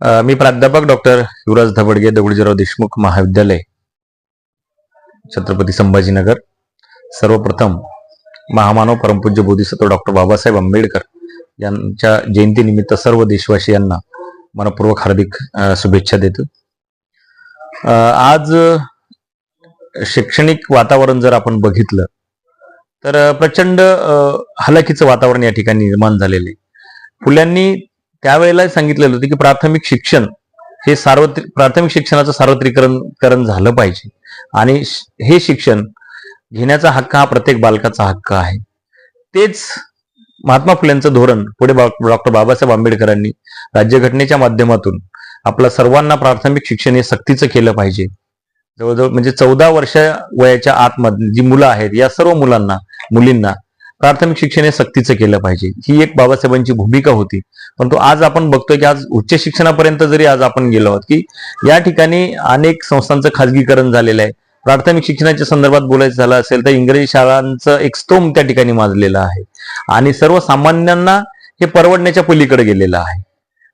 मी प्राध्यापक डॉक्टर युवराज धबडगे दगडूजीराव देशमुख महाविद्यालय छत्रपती संभाजीनगर. सर्वप्रथम महामानव परमपूज्य बोधिसत्व डॉक्टर बाबासाहेब आंबेडकर यांच्या जयंतीनिमित्त सर्व देशवासियांना मनपूर्वक हार्दिक शुभेच्छा देतो. आज शैक्षणिक वातावरण जर आपण बघितलं तर प्रचंड अ, हलाखीचं वातावरण या ठिकाणी निर्माण झालेलं आहे. फुल्यांनी त्यावेळेला सांगितलेलं होतं की प्राथमिक शिक्षण हे सार्वत्रिक प्राथमिक शिक्षणाचं सार्वत्रिकरण करण झालं पाहिजे. आणि श- हे शिक्षण घेण्याचा हक्क हा प्रत्येक बालकाचा हक्क आहे. तेच महात्मा फुलेंचं धोरण पुढे डॉक्टर बाबासाहेब आंबेडकरांनी राज्यघटनेच्या माध्यमातून आपल्या सर्वांना प्राथमिक शिक्षण हे सक्तीचं केलं पाहिजे. जवळजवळ म्हणजे चौदा वर्ष वयाच्या आतमध्ये जी मुलं आहेत या सर्व मुलांना मुलींना प्राथमिक शिक्षण हे सक्तीचं केलं पाहिजे. ही एक बाबासाहेबांची भूमिका होती. परंतु आज आपण बघतोय की आज उच्च शिक्षणापर्यंत जरी आज आपण गेलो आहोत की या ठिकाणी अनेक संस्थांचं खाजगीकरण झालेलं आहे. प्राथमिक शिक्षणाच्या संदर्भात बोलायचं झालं असेल तर इंग्रजी शाळांचं एक स्तोम त्या ठिकाणी माजलेलं आहे. आणि सर्वसामान्यांना हे परवडण्याच्या पलीकडे गेलेलं आहे.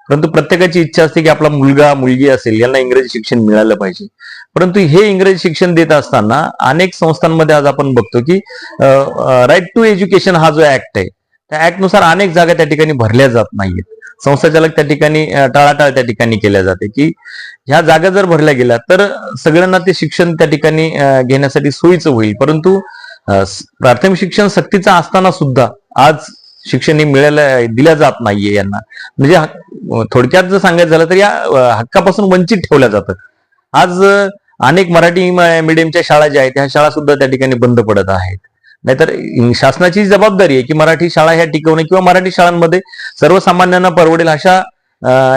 परंतु प्रत्येकाची इच्छा असते की आपला मुलगा मुलगी असेल यांना इंग्रजी शिक्षण मिळालं पाहिजे. परंतु हे इंग्रजी शिक्षण देत असताना अनेक संस्थांमध्ये आज आपण बघतो की राईट टू एज्युकेशन हा जो ऍक्ट आहे त्या ऍक्टनुसार अनेक जागा त्या ठिकाणी भरल्या जात नाहीयेत. संस्थाचालक त्या ठिकाणी टाळाटाळ त्या ठिकाणी केल्या जाते की ह्या जागा जर भरल्या गेल्या तर सगळ्यांना ते शिक्षण त्या ठिकाणी घेण्यासाठी सोयीचं होईल. परंतु प्राथमिक शिक्षण सक्तीचं असताना सुद्धा आज शिक्षण हे मिळायला दिल्या जात नाहीये यांना. म्हणजे थोडक्यात जर सांगायचं झालं तर या हक्कापासून वंचित ठेवल्या जातं आज अनेक मराठी मीडियमच्या शाळा ज्या आहेत ह्या शाळा सुद्धा त्या ठिकाणी बंद पडत आहेत. नाहीतर शासनाची जबाबदारी आहे की मराठी शाळा ह्या टिकवणे किंवा मराठी शाळांमध्ये सर्वसामान्यांना परवडेल अशा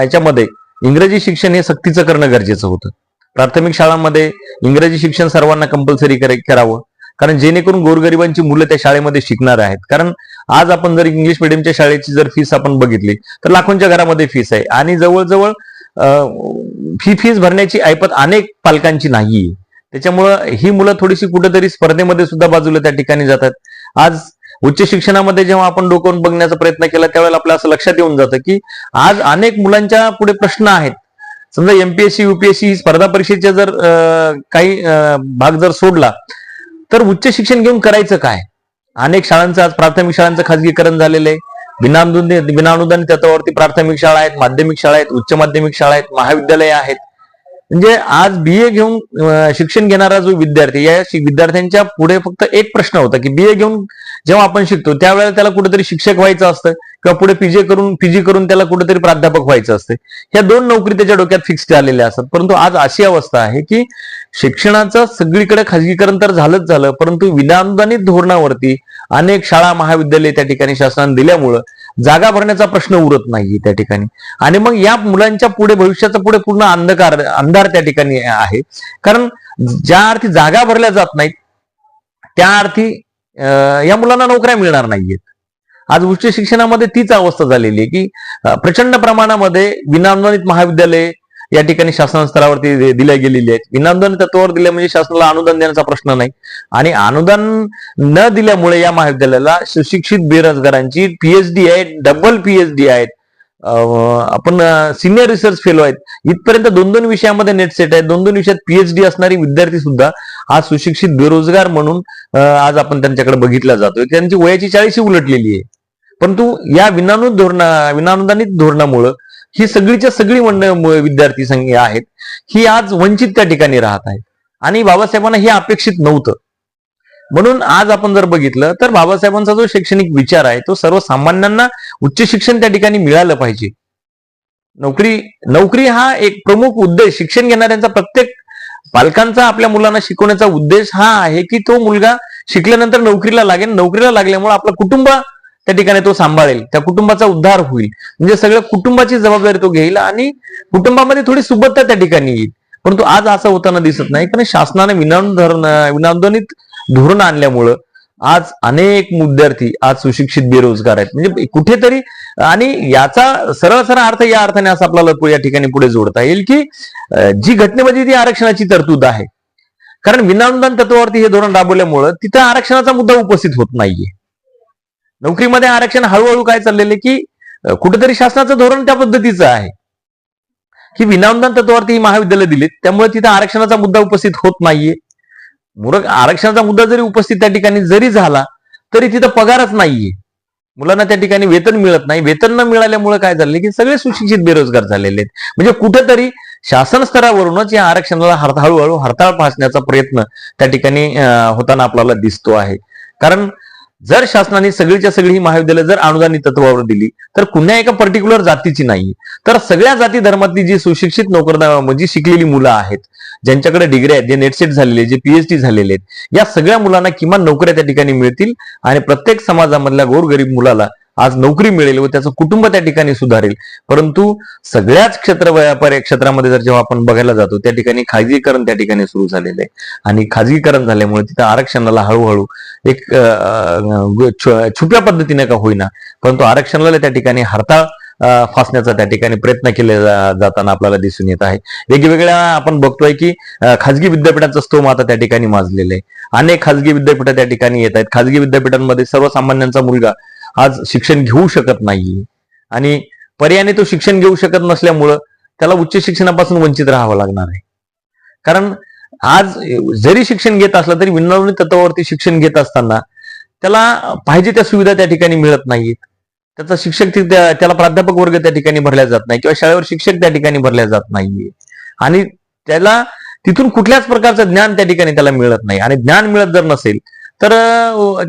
याच्यामध्ये इंग्रजी शिक्षण हे सक्तीचं करणं गरजेचं होतं. प्राथमिक शाळांमध्ये इंग्रजी शिक्षण सर्वांना कंपल्सरी करावं. कारण जेणेकरून गोरगरिबांची मुलं त्या शाळेमध्ये शिकणार आहेत. कारण आज आपण जर इंग्लिश मिडियमच्या शाळेची जर फीस आपण बघितली तर लाखोंच्या घरामध्ये फीस आहे. आणि जवळजवळ फी फीस भरण्याची ऐपत अनेक पालकांची नाहीये. त्याच्यामुळं ही मुलं थोडीशी कुठेतरी स्पर्धेमध्ये सुद्धा बाजूला त्या ठिकाणी जातात. आज उच्च शिक्षणामध्ये जेव्हा आपण डोकवून बघण्याचा प्रयत्न केला त्यावेळेला आपल्याला असं लक्षात येऊन जातं की आज अनेक मुलांच्या पुढे प्रश्न आहेत. समजा एमपीएससी युपीएससी स्पर्धा परीक्षेचा जर काही भाग जर सोडला तर उच्च शिक्षण घेऊन करायचं काय? अनेक शाळांचं आज प्राथमिक शाळांचं खाजगीकरण झालेलं आहे. बिनाअनुदानित बिनानुदान तत्वावरती प्राथमिक शाळा आहेत माध्यमिक शाळा आहेत उच्च माध्यमिक शाळा आहेत महाविद्यालय आहेत. म्हणजे आज बी ए घेऊन शिक्षण घेणारा जो विद्यार्थी या विद्यार्थ्यांच्या पुढे फक्त एक प्रश्न होता की बी ए घेऊन जेव्हा आपण शिकतो त्यावेळेला त्याला कुठेतरी शिक्षक व्हायचं असतं किंवा पुढे पीजे करून पीजी करून त्याला कुठेतरी प्राध्यापक व्हायचं असतं. ह्या दोन नोकरी त्याच्या डोक्यात फिक्स झालेल्या असतात. परंतु आज अशी अवस्था आहे की शिक्षणाचं सगळीकडे खाजगीकरण तर झालंच झालं परंतु विनाअनुदानित धोरणावरती अनेक शाळा महाविद्यालय त्या ठिकाणी शासनाने दिल्यामुळं जागा भरण्याचा प्रश्न उरत नाहीये त्या ठिकाणी. आणि मग या मुलांच्या पुढे भविष्याचा पुढे पूर्ण अंधकार अंधार त्या ठिकाणी आहे. कारण ज्या अर्थी जागा भरल्या जात नाहीत त्या अर्थी या मुलांना नोकऱ्या मिळणार नाहीयेत. आज उच्च शिक्षणामध्ये तीच अवस्था झालेली आहे की प्रचंड प्रमाणामध्ये विनाअनुदानित महाविद्यालय या ठिकाणी शासन स्तरावरती दिल्या गेलेली आहेत. विनाअनुदानित तत्वावर दिल्या म्हणजे शासनाला अनुदान देण्याचा प्रश्न नाही. आणि अनुदान न दिल्यामुळे या महाविद्यालयाला सुशिक्षित बेरोजगारांची पीएचडी आहे डबल पीएचडी आहेत. आपण सिनियर रिसर्च फेलो आहेत. इथपर्यंत दोन दोन विषयामध्ये नेट सेट आहे. दोन दोन विषयात पीएचडी असणारी विद्यार्थी सुद्धा आज सुशिक्षित बेरोजगार म्हणून आज आपण त्यांच्याकडे बघितला जातोय. त्यांची वयाची चाळीशी उलटलेली आहे. परंतु या विनानुद धोरणा विनानुदानित धोरणामुळं ही सगळीच्या सगळी मंड विद्यार्थी संघ आहेत. ही आज वंचित त्या ठिकाणी राहत आहेत. आणि बाबासाहेबांना हे अपेक्षित नव्हतं. म्हणून आज आपण जर बघितलं तर बाबासाहेबांचा जो शैक्षणिक विचार आहे तो सर्वसामान्यांना उच्च शिक्षण त्या ठिकाणी मिळालं पाहिजे. नोकरी नोकरी हा एक प्रमुख उद्देश. शिक्षण घेणाऱ्यांचा प्रत्येक पालकांचा आपल्या मुलांना शिकवण्याचा उद्देश हा आहे की तो मुलगा शिकल्यानंतर नोकरीला लागेल. नोकरीला लागल्यामुळे आपलं कुटुंब त्या ठिकाणी तो सांभाळेल त्या कुटुंबाचा उद्धार होईल. म्हणजे सगळ्या कुटुंबाची जबाबदारी तो घेईल आणि कुटुंबामध्ये थोडी सुबत्ता त्या ठिकाणी येईल. परंतु आज असं होताना दिसत नाही कारण शासनाने विनाधरण विनांदनित धोरण आणल्यामुळं आज अनेक विद्यार्थी आज सुशिक्षित बेरोजगार आहेत. म्हणजे कुठेतरी आणि याचा सरळ सरळ अर्थ या अर्थाने असं आपल्याला या ठिकाणी पुढे जोडता येईल की जी घटनेमध्ये ती आरक्षणाची तरतूद आहे. कारण विनानुदान तत्वावरती हे धोरण राबवल्यामुळं तिथं आरक्षणाचा मुद्दा उपस्थित होत नाहीये. नोकरीमध्ये आरक्षण हळूहळू काय चाललेलं की कुठेतरी शासनाचं धोरण त्या पद्धतीचं आहे. की विनामदान तत्वावरती ही महाविद्यालय दिलीत त्यामुळे तिथे आरक्षणाचा मुद्दा उपस्थित होत नाहीये. मुलं आरक्षणाचा मुद्दा जरी उपस्थित त्या ठिकाणी जरी झाला तरी तिथं पगारच नाहीये. मुलांना त्या ठिकाणी वेतन मिळत नाही. वेतन न मिळाल्यामुळे काय झालं की सगळे सुशिक्षित बेरोजगार झालेले आहेत. म्हणजे कुठेतरी शासन स्तरावरूनच या आरक्षणाला हरता हळूहळू हरताळ फासण्याचा प्रयत्न त्या ठिकाणी होताना आपल्याला दिसतो आहे. कारण जर शासनाने सगळीच्या सगळी ही महाविद्यालय जर अनुदानित तत्वावर दिली तर कुण्या एका पर्टिक्युलर जातीची नाही. तर सगळ्या जाती धर्मातली जी सुशिक्षित नोकरदार म्हणजे शिकलेली मुलं आहेत ज्यांच्याकडे डिग्री आहेत जे नेटसेट झालेले जे पीएचडी झालेले आहेत या सगळ्या मुलांना किमान नोकऱ्या त्या ठिकाणी मिळतील. आणि प्रत्येक समाजामधल्या गोरगरीब मुलाला आज नोकरी मिळेल व त्याचं कुटुंब त्या ठिकाणी सुधारेल. परंतु सगळ्याच क्षेत्र व्यापारी क्षेत्रामध्ये जर जेव्हा आपण बघायला जातो त्या ठिकाणी खाजगीकरण त्या ठिकाणी सुरू झालेलं आहे. आणि खाजगीकरण झाल्यामुळे तिथं आरक्षणाला हळूहळू एक छुप्या पद्धतीने का होईना परंतु आरक्षणाला त्या ठिकाणी हरताळ फासण्याचा त्या ठिकाणी प्रयत्न केले जाताना आपल्याला दिसून येत आहे. वेगवेगळ्या आपण बघतोय की खाजगी विद्यापीठांचा स्तोम आता त्या ठिकाणी माजलेला आहे. अनेक खाजगी विद्यापीठ त्या ठिकाणी येत आहेत. खाजगी विद्यापीठांमध्ये सर्वसामान्यांचा मुलगा आज शिक्षण घेऊ शकत नाही आणि पर्यायाने तो शिक्षण घेऊ शकत नसल्यामुळं त्याला उच्च शिक्षणापासून वंचित राहावं लागणार आहे. कारण आज जरी शिक्षण घेत असलं तरी विनावणी तत्वावरती शिक्षण घेत असताना त्याला पाहिजे त्या सुविधा त्या ठिकाणी मिळत नाहीत. त्याचा शिक्षक त्या- त्याला प्राध्यापक वर्ग त्या ठिकाणी भरल्या जात नाही किंवा शाळेवर शिक्षक त्या ठिकाणी भरल्या जात नाहीये. आणि त्याला तिथून कुठल्याच प्रकारचं ज्ञान त्या ठिकाणी त्याला मिळत नाही. आणि ज्ञान मिळत जर नसेल तर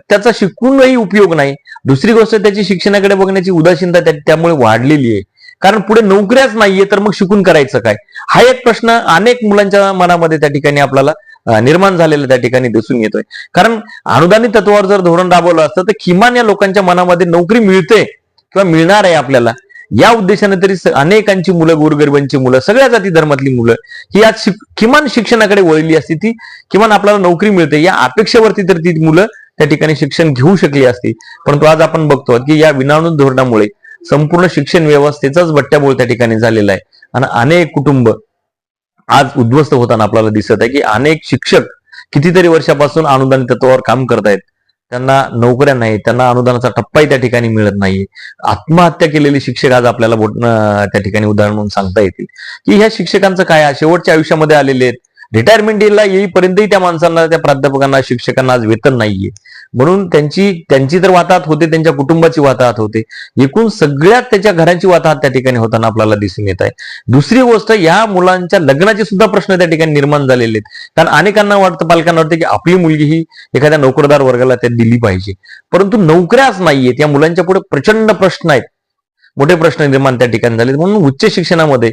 त्याचा शिकूनही उपयोग नाही. दुसरी गोष्ट त्याची शिक्षणाकडे बघण्याची उदासीनता त्यामुळे वाढलेली आहे. कारण पुढे नोकऱ्याच नाहीये तर मग शिकून करायचं काय? हा एक प्रश्न अनेक मुलांच्या मनामध्ये त्या ठिकाणी आपल्याला निर्माण झालेला त्या ठिकाणी दिसून येतोय. कारण अनुदानित तत्वावर जर धोरण राबवलं असतं तर किमान या लोकांच्या मनामध्ये नोकरी मिळते किंवा मिळणार आहे आपल्याला. या उद्देशाने तरी अनेकांची मुलं गोरगरिबांची मुलं सगळ्या जाती धर्मातली मुलं ही आज शिक- किमान शिक्षणाकडे वळली असती ती किमान आपल्याला नोकरी मिळते. या अपेक्षेवरती तर ती मुलं त्या ठिकाणी शिक्षण घेऊ शकली असती. परंतु आज आपण बघतो की या विनाणून धोरणामुळे संपूर्ण शिक्षण व्यवस्थेचाच बट्ट्याबोळ त्या ठिकाणी झालेला आहे. आणि अनेक कुटुंब आज उद्ध्वस्त होताना आपल्याला दिसत आहे की अनेक शिक्षक कितीतरी वर्षापासून अनुदान तत्वावर काम करतायत. त्यांना नोकऱ्या नाही त्यांना अनुदानाचा टप्पाही त्या ठिकाणी मिळत नाही आत्महत्या केलेले शिक्षक आज आपल्याला त्या ठिकाणी उदाहरण म्हणून सांगता येतील. की ह्या शिक्षकांचं काय शेवटच्या आयुष्यामध्ये आलेले आहेत. रिटायरमेंट डेला येईपर्यंतही त्या माणसांना त्या प्राध्यापकांना शिक्षकांना आज वेतन नाहीये. म्हणून त्यांची त्यांची तर वाताहत होते त्यांच्या कुटुंबाची वाताहत होते. एकूण सगळ्यात त्याच्या घराची वाताहत त्या ठिकाणी होताना आपल्याला दिसून येत आहे. दुसरी गोष्ट या मुलांच्या लग्नाचे सुद्धा प्रश्न त्या ठिकाणी निर्माण झालेले आहेत. कारण अनेकांना वाटतं पालकांना वाटतं की आपली मुलगी ही एखाद्या नोकरदार वर्गाला त्या दिली पाहिजे. परंतु नोकऱ्याच नाहीयेत. या मुलांच्या पुढे प्रचंड प्रश्न आहेत. मोठे प्रश्न निर्माण त्या ठिकाणी झाले म्हणून उच्च शिक्षणामध्ये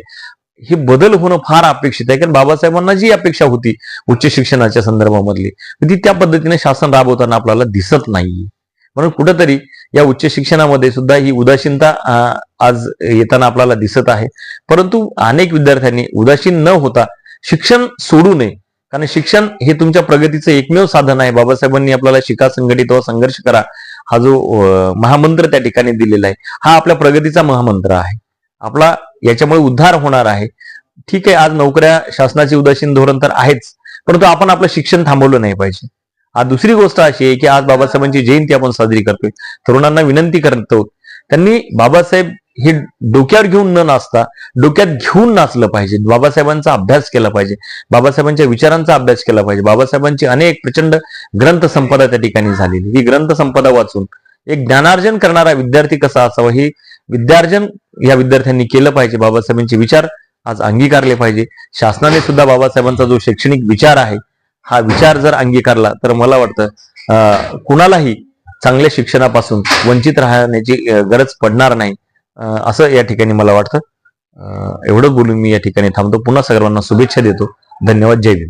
हे बदल होणं फार अपेक्षित आहे. कारण बाबासाहेबांना जी अपेक्षा होती उच्च शिक्षणाच्या संदर्भामधली ती त्या पद्धतीने शासन राबवताना आपल्याला दिसत नाही म्हणून कुठंतरी या उच्च शिक्षणामध्ये सुद्धा ही उदासीनता आज येताना आपल्याला दिसत आहे. परंतु अनेक विद्यार्थ्यांनी उदासीन न होता शिक्षण सोडू नये. कारण शिक्षण हे तुमच्या प्रगतीचं एकमेव साधन आहे. बाबासाहेबांनी आपल्याला शिका संघटित व संघर्ष करा हा जो महामंत्र त्या ठिकाणी दिलेला आहे. हा आपल्या प्रगतीचा महामंत्र आहे. आपला याच्यामुळे उद्धार होणार आहे. ठीक आहे आज नोकऱ्या शासनाचे उदासीन धोरण तर आहेच परंतु आपण आपलं शिक्षण थांबवलं नाही पाहिजे. आज दुसरी गोष्ट अशी आहे की आज बाबासाहेबांची जयंती आपण साजरी करतोय. तरुणांना विनंती करतो. त्यांनी बाबासाहेब हे डोक्यावर घेऊन न नाचता डोक्यात घेऊन नाचलं पाहिजे. बाबासाहेबांचा अभ्यास केला पाहिजे. बाबासाहेबांच्या विचारांचा अभ्यास केला पाहिजे. बाबासाहेबांची अनेक प्रचंड ग्रंथ संपदा त्या ठिकाणी झालेली. ही ग्रंथ संपदा वाचून एक ज्ञानार्जन करणारा विद्यार्थी कसा असावा हे विद्यार्जन या विद्यार्थ्यांनी केलं पाहिजे. बाबासाहेबांचे विचार आज अंगीकारले पाहिजे. शासनाने सुद्धा बाबासाहेबांचा जो शैक्षणिक विचार आहे हा विचार जर अंगीकारला तर मला वाटतं कुणालाही चांगल्या शिक्षणापासून वंचित राहण्याची गरज पडणार नाही. असं या ठिकाणी मला वाटतं. एवढं बोलून मी या ठिकाणी थांबतो. पुन्हा सर्वांना शुभेच्छा देतो. धन्यवाद. जय भीम.